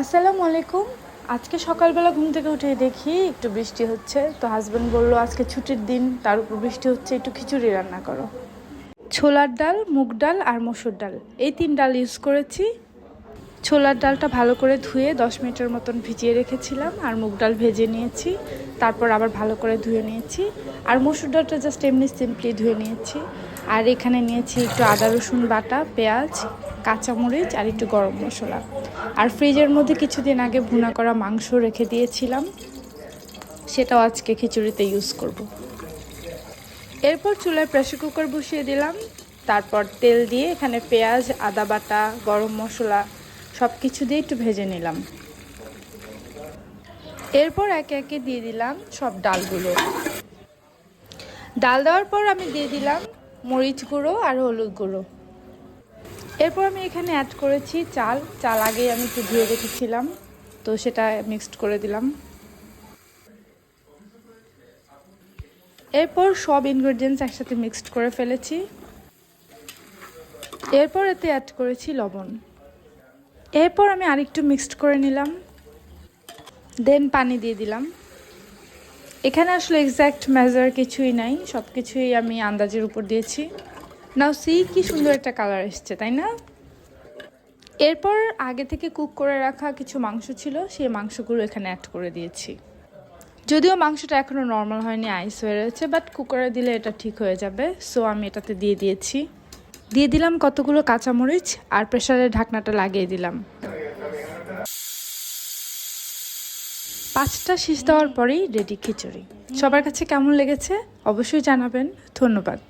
আসসালামু আলাইকুম। আজকে সকালবেলা ঘুম থেকে উঠে দেখি একটু বৃষ্টি হচ্ছে। তো হাজব্যান্ড বলল, আজকে ছুটির দিন, তার উপর বৃষ্টি হচ্ছে, একটু খিচুড়ি রান্না করো। ছোলার ডাল, মুগ ডাল আর মসুর ডাল, এই তিন ডাল ইউজ করেছি। ছোলার ডালটা ভালো করে ধুয়ে দশ মিনিটের মতন ভিজিয়ে রেখেছিলাম আর মুগ ডাল ভেজে নিয়েছি। তারপর আবার ভালো করে ধুয়ে নিয়েছি। আর মসুর ডালটা জাস্ট এমনি সিম্পলি ধুয়ে নিয়েছি। আর এখানে নিয়েছি একটু আদা রসুন বাটা, পেঁয়াজ কাঁচামরিচ আর একটু গরম মশলা। আর ফ্রিজের মধ্যে কিছুদিন আগে ভুনা করা মাংস রেখে দিয়েছিলাম। সেটাও আজকে খিচুড়িতে ইউজ করব। এরপর চুলায় প্রেশার কুকার বসিয়ে দিলাম। তারপর তেল দিয়ে এখানে পেঁয়াজ, আদা বাটা, গরম মশলা সব কিছু দিয়ে একটু ভেজে নিলাম। এরপর একে একে দিয়ে দিলাম সব ডালগুলো। ডাল দেওয়ার পর আমি দিয়ে দিলাম মরিচ গুঁড়ো আর হলুদ গুঁড়ো। এরপর আমি এখানে অ্যাড করেছি চাল। চাল আগেই আমি একটু ধুয়ে রেখেছিলাম, তো সেটা মিক্সড করে দিলাম। এরপর সব ইনগ্রেডিয়েন্টস একসাথে মিক্সড করে ফেলেছি। এরপর এতে অ্যাড করেছি লবণ। এরপর আমি আরেকটু মিক্সড করে নিলাম। দেন পানি দিয়ে দিলাম। এখানে আসলে এক্স্যাক্ট মেজার কিছুই নাই সব কিছুই আমি আন্দাজের উপর দিয়েছি। নাও সি কি সুন্দর একটা কালার এসছে, তাই না? এরপর আগে থেকে কুক করে রাখা কিছু মাংস ছিল, সেই মাংসগুলো এখানে অ্যাড করে দিয়েছি। যদিও মাংসটা এখনও নর্মাল হয়নি আইস হয়ে রয়েছে বাট কুকারে দিলে এটা ঠিক হয়ে যাবে সো আমি এটাতে দিয়ে দিয়েছি। দিয়ে দিলাম কতগুলো কাঁচামরিচ, আর প্রেশারের ঢাকনাটা লাগিয়ে দিলাম। পাঁচটা শীষ দেওয়ার পরেই রেডি খিচুড়ি। সবার কাছে কেমন লেগেছে? অবশ্যই জানাবেন। ধন্যবাদ।